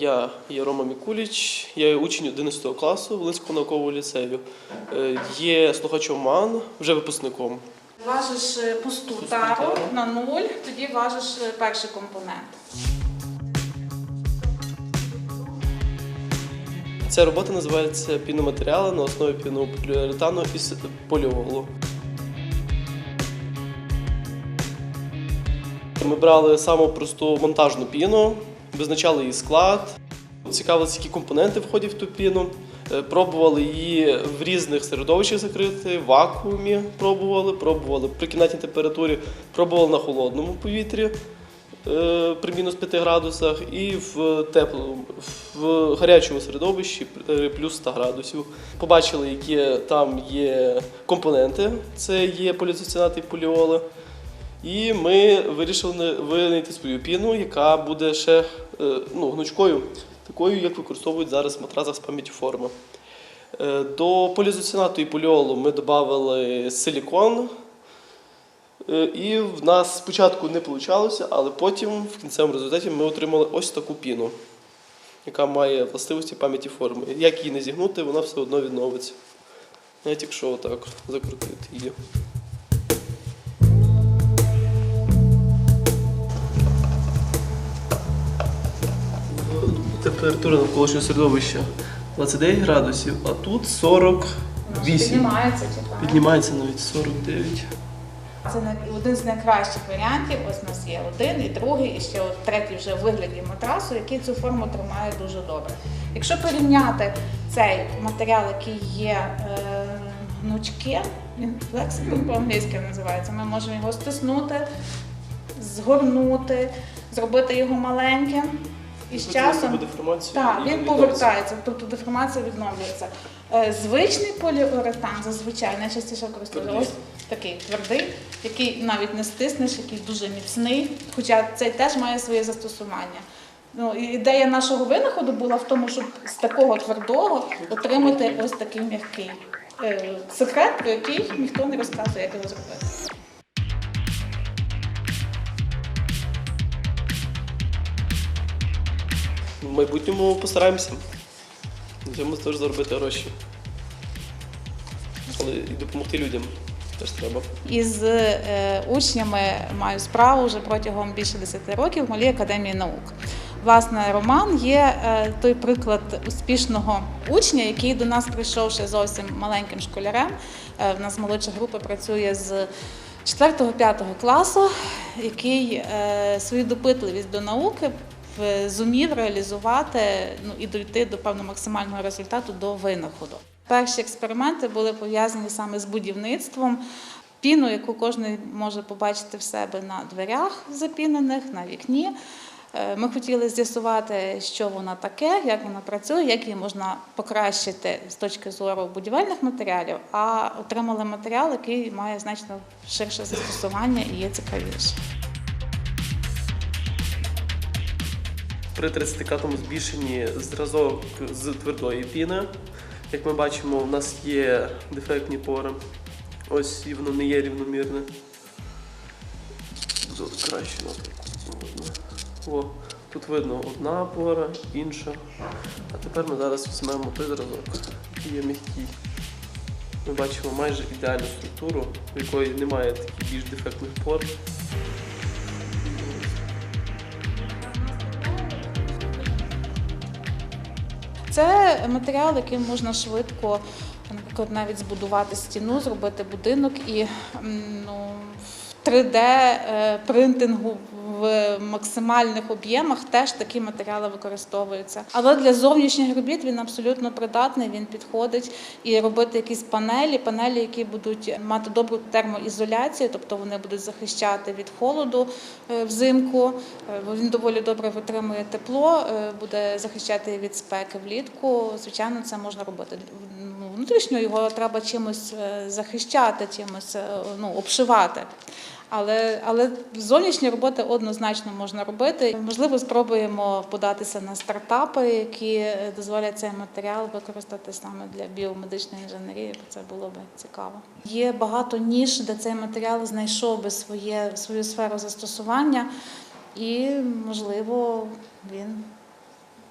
Я є Рома Мікуліч, я є учень 11 класу Волинського наукового ліцею. Е, Є слухачом МАН, вже випускником. Важиш е, пусту тару на нуль, тоді важиш е, перший компонент. Ця робота називається піноматеріали на основі пінополіуретану із поліолу. Ми брали саму просту монтажну піну, визначали її склад, цікавилися, які компоненти входять в ту піну. Е, Пробували її в різних середовищах закрити, в вакуумі пробували, пробували при кімнатній температурі, пробували на холодному повітрі е, при мінус 5 градусах і в теплому, в гарячому середовищі е, плюс 100 градусів. Побачили, які там є компоненти, це є поліцинати і поліоли. І ми вирішили винайти свою піну, яка буде ще е, ну, гнучкою, такою, як використовують зараз в матрасах з пам'яттю форми. Е, До полізоцинату і поліолу ми додали силікон. Е, І в нас спочатку не вийшло, але потім в кінцевому результаті ми отримали ось таку піну, яка має властивості пам'яті форми. Як її не зігнути, вона все одно відновиться. Навіть якщо отак закрутити її. Температура навколишнього середовища 29 градусів, а тут 48. Піднімається чи так? Піднімається навіть 49. Це один з найкращих варіантів. Ось у нас є один і другий, і ще от третій вже в вигляді матрасу, який цю форму тримає дуже добре. Якщо порівняти цей матеріал, який є е, гнучки, він флексибл по-англійськи називається. Ми можемо його стиснути, згорнути, зробити його маленьким. І з часом так, і він повертається, тобто деформація відновлюється. Е, Звичний поліуретан зазвичай найчастіше використовується такий твердий, який навіть не стиснеш, який дуже міцний, хоча цей теж має своє застосування. Ну, ідея нашого винаходу була в тому, щоб з такого твердого отримати ось такий м'який. Е, Секрет, про який ніхто не розказує, як його зробити. В майбутньому постараємося. Цьому теж заробити гроші. Але і допомогти людям теж треба. Із е, учнями маю справу вже протягом більше 10 років в Малій академії наук. Власне, Роман є е, той приклад успішного учня, який до нас прийшов ще зовсім маленьким школярем. Е, в нас молодша група працює з 4-5 класу, який е, свою допитливість до науки зумів реалізувати ну, і дійти до певного максимального результату до винаходу. Перші експерименти були пов'язані саме з будівництвом. Піну, яку кожен може побачити в себе на дверях запінених, на вікні. Е, Ми хотіли з'ясувати, що вона таке, як вона працює, як її можна покращити з точки зору будівельних матеріалів, а отримали матеріал, який має значно ширше застосування і є цікавіше. При 30-кратному збільшенні зразок з твердої піни. Як ми бачимо, у нас є дефектні пори. Ось і воно не є рівномірне. Краще. О, тут видно одна пора, інша. А тепер ми зараз візьмемо той зразок, який є м'який. Ми бачимо майже ідеальну структуру, в якої немає таких більш дефектних пор. Це матеріал, яким можна швидко, наприклад, навіть збудувати стіну, зробити будинок і ну, в 3D е, принтингу в максимальних об'ємах теж такі матеріали використовуються. Але для зовнішніх робіт він абсолютно придатний, він підходить і робити якісь панелі, панелі, які будуть мати добру термоізоляцію, тобто вони будуть захищати від холоду е, взимку. Е, Він доволі добре витримує тепло, е, буде захищати від спеки влітку. Звичайно, це можна робити. Ну, Внутрішньо його треба чимось захищати, чимось ну, обшивати. Але, але зовнішні роботи однозначно можна робити. Можливо, спробуємо податися на стартапи, які е, дозволять цей матеріал використати саме для біомедичної інженерії, бо це було би цікаво. Є багато ніж, де цей матеріал знайшов би своє, свою сферу застосування, і, можливо, він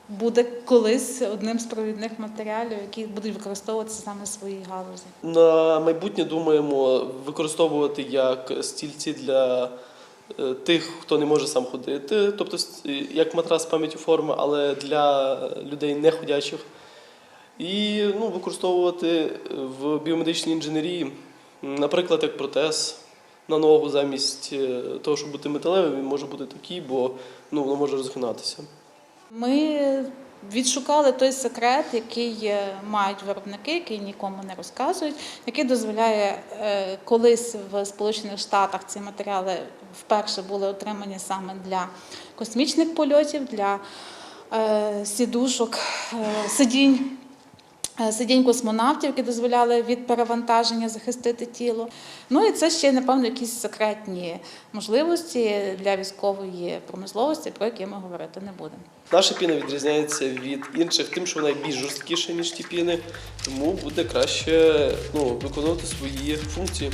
буде колись одним з провідних матеріалів, які будуть використовуватися саме в своїй галузі. На майбутнє думаємо використовувати як стільці для е, тих, хто не може сам ходити, тобто як матрас з пам'яттю форми, але для людей неходячих. І ну, використовувати в біомедичній інженерії, наприклад, як протез на ногу замість е, того, щоб бути металевим, він може бути такий, бо ну, воно може розгинатися. Ми відшукали той секрет, який е, мають виробники, який нікому не розказують, який дозволяє е, колись в Сполучених Штатах ці матеріали вперше були отримані саме для космічних польотів, для е, сідушок, сидінь. Е, Сидінь космонавтів, які дозволяли від перевантаження захистити тіло. Ну і це ще, напевно, якісь секретні можливості для військової промисловості, про які ми говорити не будемо. Наша піна відрізняється від інших тим, що вона більш жорсткіша, ніж ті піни, тому буде краще ну, виконувати свої функції.